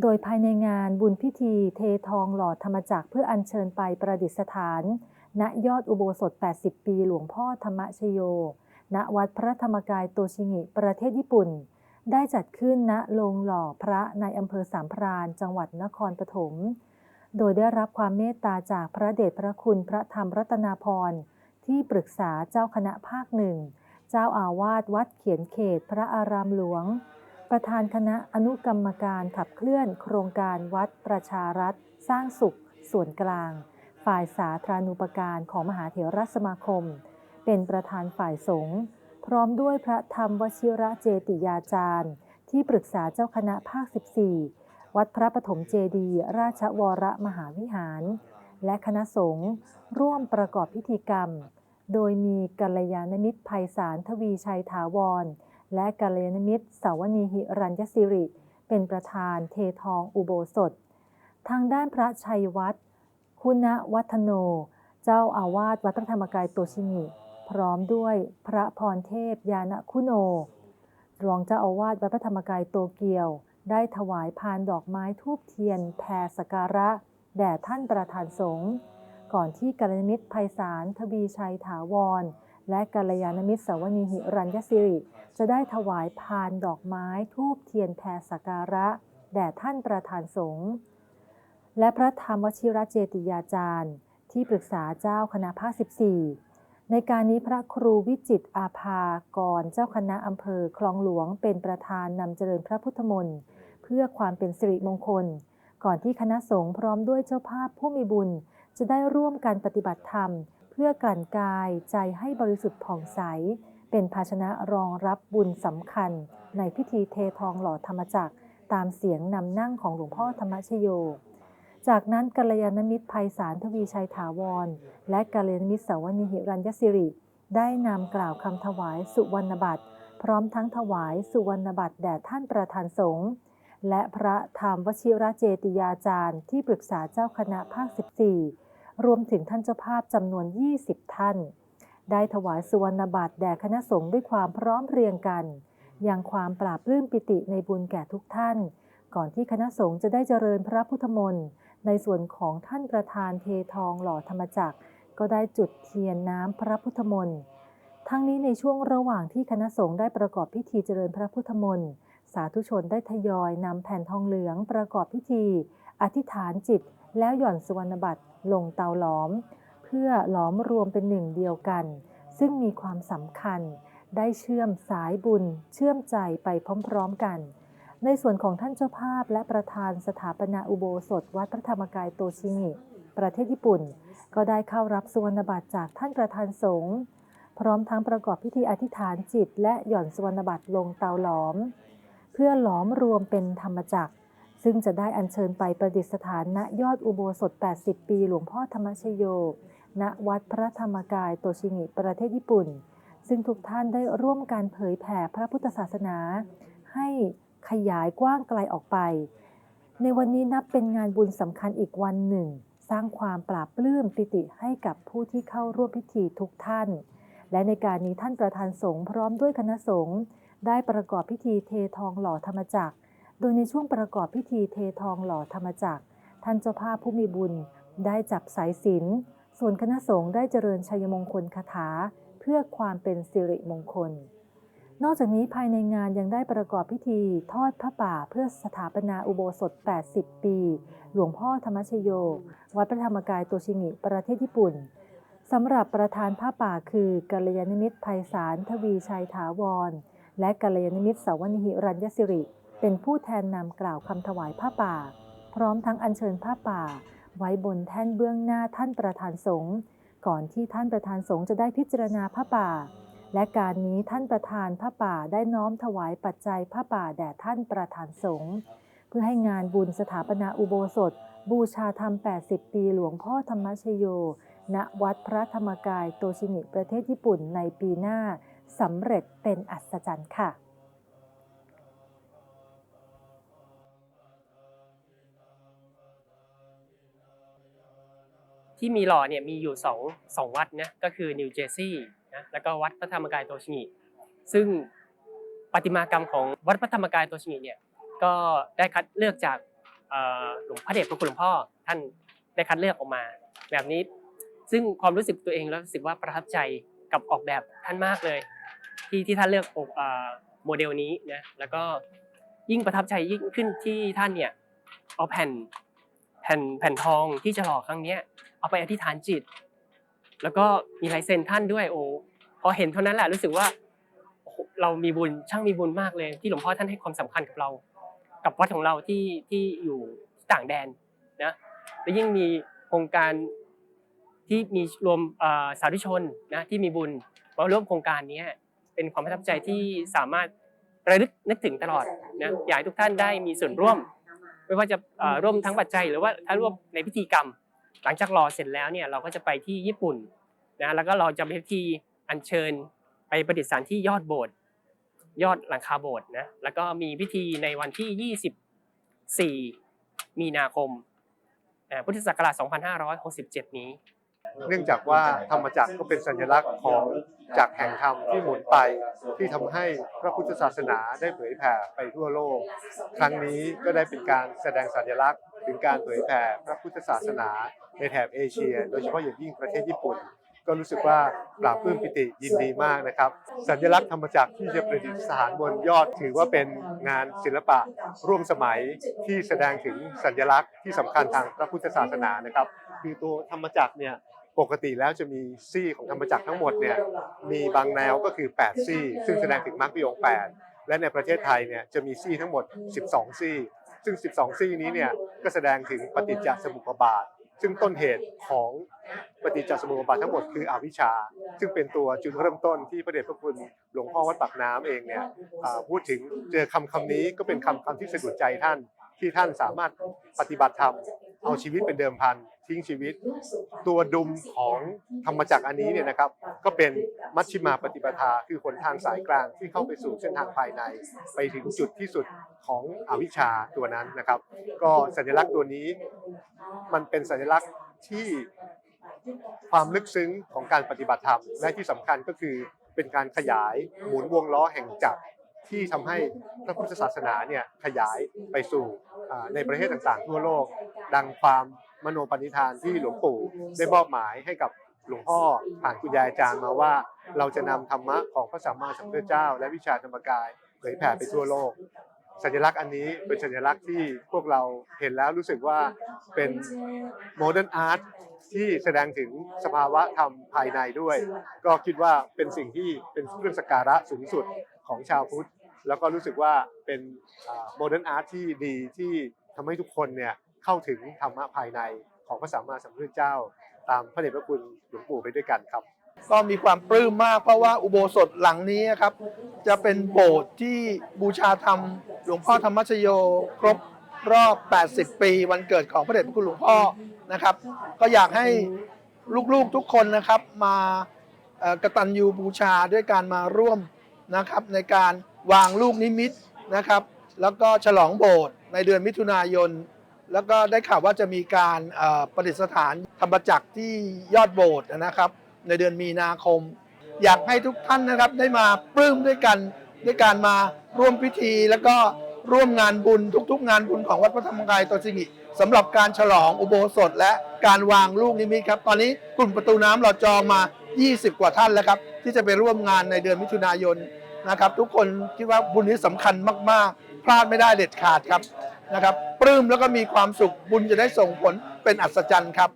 โดยภายในงานบุญพิธีเททองหล่อธรรมจักรเพื่ออัญเชิญไปประดิษฐาน ณยอดอุโบสถ 80 ปีหลวงพ่อธรรมชโย ณวัดพระธรรมกายโตชิงิ ประเทศญี่ปุ่น ได้จัดขึ้นณโรงหล่อพระในอำเภอสามพรานจังหวัดนครปฐม โดยได้รับความเมตตาจากพระเดชพระคุณพระธรรมรัตนาพรที่ปรึกษาเจ้าคณะภาคหนึ่ง เจ้าอาวาสวัดเขียนเขตพระอารามหลวง ประธานคณะอนุกรรมการขับเคลื่อนโครงการวัดประชารัฐ สร้างสุข ส่วนกลาง ฝ่ายสาธารณูปการของมหาเถรสมาคม เป็นประธานฝ่ายสงฆ์พร้อมด้วยพระธรรมวชิระเจติยาจารย์ ที่ปรึกษาเจ้าคณะภาค 14 วัดพระปฐมเจดีราชวรมหาวิหาร และคณะสงฆ์ร่วมประกอบพิธีกรรม โดยมีกัลยาณมิตรภัยสารทวีชัยถาวร และกัลยาณมิตรสาวนีหิรัญยสิริ เป็นประธานเททองอุโบสถ ทางด้านพระชัยวัฒน์คุณวัฒโน เจ้าอาวาสวัดพระธรรมกายโตชิงิพร้อมด้วยพระพรเทพยานคุโน รองเจ้าอาวาสวัดพระธรรมกายโตเกียว ได้ถวายพานดอกไม้ทูบเทียนแผ่สการะ แด่ท่านประธานสงฆ์ ก่อนที่กัลยาณมิตรภัยสารทวีชัยถาวร และกัลยาณมิตรสาวนีหิรัญยสิริ จะได้ถวายพานดอกไม้ทูบเทียนแผ่สักการะ แด่ท่านประธานสงฆ์และพระธรรมวชิระเจติยาจารย์ ที่ปรึกษาเจ้าคณะภาค 14 ในการนี้พระครูวิจิตอาภากรเจ้าคณะอำเภอคลองหลวงเป็นประธานนำเจริญพระพุทธมนต์เพื่อความเป็นสิริมงคล ก่อนที่คณะสงฆ์พร้อมด้วยเจ้าภาพผู้มีบุญ จะได้ร่วมกันปฏิบัติธรรม พื่อกลั่นกายใจให้บริสุทธิ์ผ่องใส เป็นภาชนะรองรับบุญสำคัญ ในพิธีเททองหล่อธรรมจักร ตามเสียงนำนั่งของหลวงพ่อธรรมชโย จากนั้นกัลยาณมิตรภัยสารทวีชัยถาวร และกัลยาณมิตรสาวนิหิรัญยสิริ ได้นำกล่าวคำถวายสุวรรณบัตร พร้อมทั้งถวายสุวรรณบัตรแด่ท่านประธานสงฆ์และพระธรรมวชิระเจติยาจารย์ที่ปรึกษาเจ้าคณะภาค 14 รวมถึงท่านเจ้าภาพจำนวน 20 ท่าน ได้ถวายสุวรรณบัตรแด่คณะสงฆ์ด้วยความพร้อมเพรียงกัน อยังความปราบปลื้มปิติในบุญแก่ทุกท่าน ก่อนที่คณะสงฆ์จะได้เจริญพระพุทธมนต์ในส่วนของท่านประธานเททองหล่อธรรมจักร ก็ได้จุดเทียนน้ำพระพุทธมนต์ทั้งนี้ในช่วงระหว่างที่คณะสงฆ์ได้ประกอบพิธีเจริญพระพุทธมนต์สาธุชนได้ทยอยนำแผ่นทองเหลืองประกอบพิธี อธิษฐานจิต แล้วหย่อนสุวรรณบัตร ลงเตาหลอม เพื่อหลอมรวมเป็นหนึ่งเดียวกัน ซึ่งมีความสำคัญ ได้เชื่อมสายบุญ เชื่อมใจไปพร้อมๆกัน ในส่วนของท่านเจ้าภาพและประธานสถาปนาอุโบสถวัดพระธรรมกายโตชิงิประเทศญี่ปุ่น ก็ได้เข้ารับสุวรรณบัตรจากท่านประธานสงฆ์พร้อมทั้งประกอบพิธีอธิษฐานจิต และหย่อนสุวรรณบัตรลงเตาหลอม เพื่อหลอมรวมเป็นธรรมจักร ซึ่งจะได้อัญเชิญไปประดิษฐานณยอดอุโบสถ 80 ปีหลวงพ่อธรรมชโย ณ วัดพระธรรมกายโตชิงิประเทศญี่ปุ่น ซึ่งทุกท่านได้ร่วมการเผยแผ่พระพุทธศาสนา ให้ขยายกว้างไกลออกไป ในวันนี้นับเป็นงานบุญสำคัญอีกวันหนึ่ง สร้างความปราบปลื้มปิติให้กับผู้ที่เข้าร่วมพิธีทุกท่าน และในการนี้ท่านประธานสงฆ์พร้อมด้วยคณะสงฆ์ได้ประกอบพิธีเททองหล่อธรรมจักร โดยในช่วงประกอบพิธีเททองหล่อธรรมจักร ท่านเจ้าภาพผู้มีบุญได้จับสายสิญจนส่วนคณะสงฆ์ได้เจริญชัยมงคลคาถา เพื่อความเป็นสิริมงคล นอกจากนี้ภายในงานยังได้ประกอบพิธีทอดพระป่าเพื่อสถาปนาอุโบสถ 80 ปี หลวงพ่อธรรมชโย วัดพระธรรมกายโตชิงิประเทศญี่ปุ่นสำหรับประธานผ้าป่าคือกัลยาณมิตรภัยสารทวีชัยถาวร และกัลยาณมิตรสาวนิหิรัญยสิริ เป็นผู้แทนนำกล่าวคำถวายผ้าป่า พร้อมทั้งอัญเชิญผ้าป่า ไว้บนแท่นเบื้องหน้าท่านประธานสงฆ์ก่อนที่ท่านประธานสงฆ์จะได้พิจารณาผ้าป่า และการนี้ท่านประธานผ้าป่าได้น้อมถวายปัจจัยผ้าป่าแด่ท่านประธานสงฆ์เพื่อให้งานบุญสถาปนาอุโบสถ บูชาธรรม 80 ปีหลวงพ่อธรรมชโย ณวัดพระธรรมกายโตชิงิประเทศญี่ปุ่นในปีหน้าสำเร็จเป็นอัศจรรย์ค่ะ ที่มีหล่อเนี่ยมีอยู่สองสองวัดนะก็คือนิวเจอร์ซีย์นะแล้วก็วัดพระธรรมกายโตชิงิซึ่งประติมากรรมของวัดพระธรรมกายโตชิงิเนี่ยก็ได้คัดเลือกจากหลวงพระเดชพระคุณหลวงพ่อท่านได้คัดเลือกออกมา แบบนี้ซึ่งความรู้สึกตัวเองแล้วรู้สึกว่าประทับใจกับออกแบบท่านมากเลย ที่ที่ท่านเลือกเอ่อโมเดลนี้นะแล้วก็ยิ่งประทับใจยิ่งขึ้นที่ท่านเนี่ยเอาแผ่น แผ่นแผ่นทองที่จะหล่อครั้งเนี้ยเอาไปอธิษฐานจิต แล้วก็มีลายเซ็นท่านด้วยโอ้พอเห็นเท่านั้นแหละรู้สึกว่าเรามีบุญช่างมีบุญมากเลย ที่หลวงพ่อท่านให้ความสำคัญกับเรา กับวัดของเราที่ที่อยู่ต่างแดนนะและยิ่งมีโครงการที่มีรวมสาธุชนนะที่มีบุญมาร่วมโครงการนี้เป็นความประทับใจที่สามารถระลึกนึกถึงตลอดนะอยากให้ทุกท่านได้มีส่วนร่วม ไม่ว่าจะเอ่อร่วมทั้งปัจจัยหรือว่าถ้าร่วมในพิธีกรรม หลังจากรอเสร็จแล้วเนี่ยเราก็จะไปที่ญี่ปุ่นนะแล้วก็เราจะไปพิธีอัญเชิญไปประดิษฐานที่ยอดโบสถ์ยอดหลังคาโบสถ์นะแล้วก็มีพิธีในวันที่ 24 มีนาคมอ่าพุทธศักราช 2567 นี้ เนื่องจากว่าธรรมจักรก็เป็นสัญลักษณ์ของ จักแห่งธรรมที่หมุนไปที่ทำให้พระพุทธศาสนาได้เผยแผ่ไปทั่วโลก ครั้งนี้ก็ได้เป็นการแสดงสัญลักษณ์ ถึงการเผยแผ่พระพุทธศาสนาในแถบเอเชีย โดยเฉพาะอย่างยิ่งประเทศญี่ปุ่น ก็รู้สึกว่าปราบปลื้มปิติยินดีมากนะครับ สัญลักษณ์ธรรมจักรที่จะประดิษฐานบนยอดถือว่าเป็นงานศิลปะร่วมสมัยที่แสดงถึงสัญลักษณ์ที่สำคัญทางพระพุทธศาสนานะครับ คือตัวธรรมจักรเนี่ย ปกติแล้วจะมีซี่ของธรรมจักรทั้งหมดเนี่ยมีบางแนวก็คือ 8 ซี่ ซึ่งแสดงถึงมรรคมีองค์8และในประเทศไทยเนี่ยจะมีซี่ทั้งหมด 12 ซี่ ซึ่ง 12 ซี่นี้เนี่ยก็แสดงถึงปฏิจจสมุปบาท ซึ่งต้นเหตุของปฏิจจสมุปบาททั้งหมดคืออวิชชา ซึ่งเป็นตัวจุดเริ่มต้นที่พระเดชพระคุณหลวงพ่อวัดปากน้ำเองเนี่ยพูดถึงเจอคำคำนี้ก็เป็นคำคำที่สะดุดใจท่านที่ท่านสามารถปฏิบัติธรรมเอาชีวิตเป็นเดิมพัน ทิ้งชีวิต ตัวดุมของธรรมจักรอันนี้เนี่ยนะครับ ก็เป็นมัชชิมาปฏิปทาคือหนทางสายกลางที่เข้าไปสู่เส้นทางภายใน ไปถึงจุดที่สุดของอวิชชาตัวนั้นนะครับ ก็สัญลักษณ์ตัวนี้มันเป็นสัญลักษณ์ที่ความลึกซึ้งของการปฏิบัติธรรมและที่สำคัญก็คือเป็นการขยายหมุนวงล้อแห่งจักรที่ทำให้พระพุทธศาสนาเนี่ยขยายไปสู่ในประเทศต่างๆ ทั่วโลก ดังความ มโนปณิธานที่หลวงปู่ได้มอบหมายให้กับหลวงพ่อผ่านคุณยายอาจารย์มาว่า เราจะนำธรรมะของพระสัมมาสัมพุทธเจ้า และวิชาธรรมกายเผยแผ่ไปทั่วโลก สัญลักษณ์อันนี้เป็นสัญลักษณ์ที่พวกเราเห็นแล้วรู้สึกว่าเป็นโมเดิร์นอาร์ตที่แสดงถึงสภาวะธรรมภายในด้วย ก็คิดว่าเป็นสิ่งที่เป็นเครื่องสักการะสูงสุดของชาวพุทธ แล้วก็รู้สึกว่าเป็นโมเดิร์นอาร์ตที่ดีที่ทำให้ทุกคนเนี่ย เข้าถึงธรรมะภายในของพระสัมมาสัมพุทธเจ้า ตามพระเดชพระคุณหลวงปู่ไปด้วยกันครับ ก็มีความปลื้มมากเพราะว่าอุโบสถหลังนี้ครับ จะเป็นโบสถ์ที่บูชาธรรม หลวงพ่อธรรมชโยครบรอบ 80 ปี วันเกิดของพระเดชพระคุณหลวงพ่อนะครับ ก็อยากให้ลูกๆทุกคนนะครับมาเอ่อกตัญญูบูชาด้วยการมาร่วมนะครับในการวางลูกนิมิตนะครับ แล้วก็ฉลองโบสถ์ในเดือนมิถุนายน แล้วก็ได้ข่าวว่าจะมีการประดิษฐานธรรมจักรที่ยอดโบสถ์นะครับ ในเดือนมีนาคม อยากให้ทุกท่านนะครับได้มาปลื้มด้วยกันด้วยการมาร่วมพิธี แล้วก็ร่วมงานบุญทุก ๆ งานบุญของวัดพระธรรมกายตัวสิงิสำหรับการฉลองอุโบสถ และการวางลูกนิมิตครับ ตอนนี้กลุ่มประตูน้ำเราจองมา 20 กว่าท่านแล้วครับ ที่จะไปร่วมงานในเดือนมิถุนายนนะครับ ทุกคนคิดว่าบุญนี้สำคัญมาก ๆ พลาดไม่ได้เด็ดขาดครับ นะครับปลื้มแล้วก็มีความสุขบุญจะได้ส่งผลเป็นอัศจรรย์ครับ